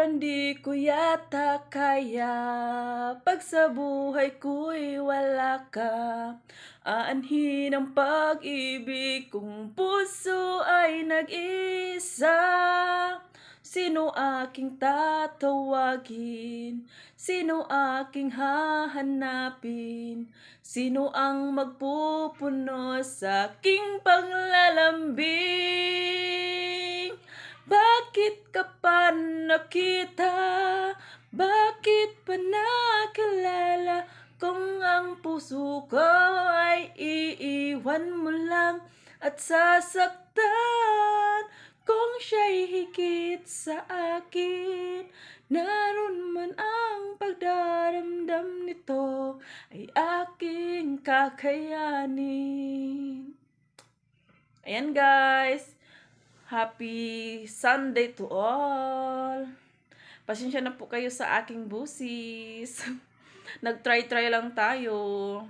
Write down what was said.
Parang di ko yata kaya Pag sa buhay ko'y wala ka Aanhin ang pag-ibig kung puso ay nag-isa Sino aking tatawagin? Sino aking hahanapin? Sino ang magpupuno sa aking paglalambing? Bakit ka pa nakita? Bakit pa nakilala? Kung ang puso ko ay iiwan mo lang at sasaktan Kung siya'y higit sa akin Naroon man ang pagdaramdam nito Ay aking kakayanin Ayan guys Happy Sunday to all. Pasensya na po kayo sa aking busis. Nag-try-try lang tayo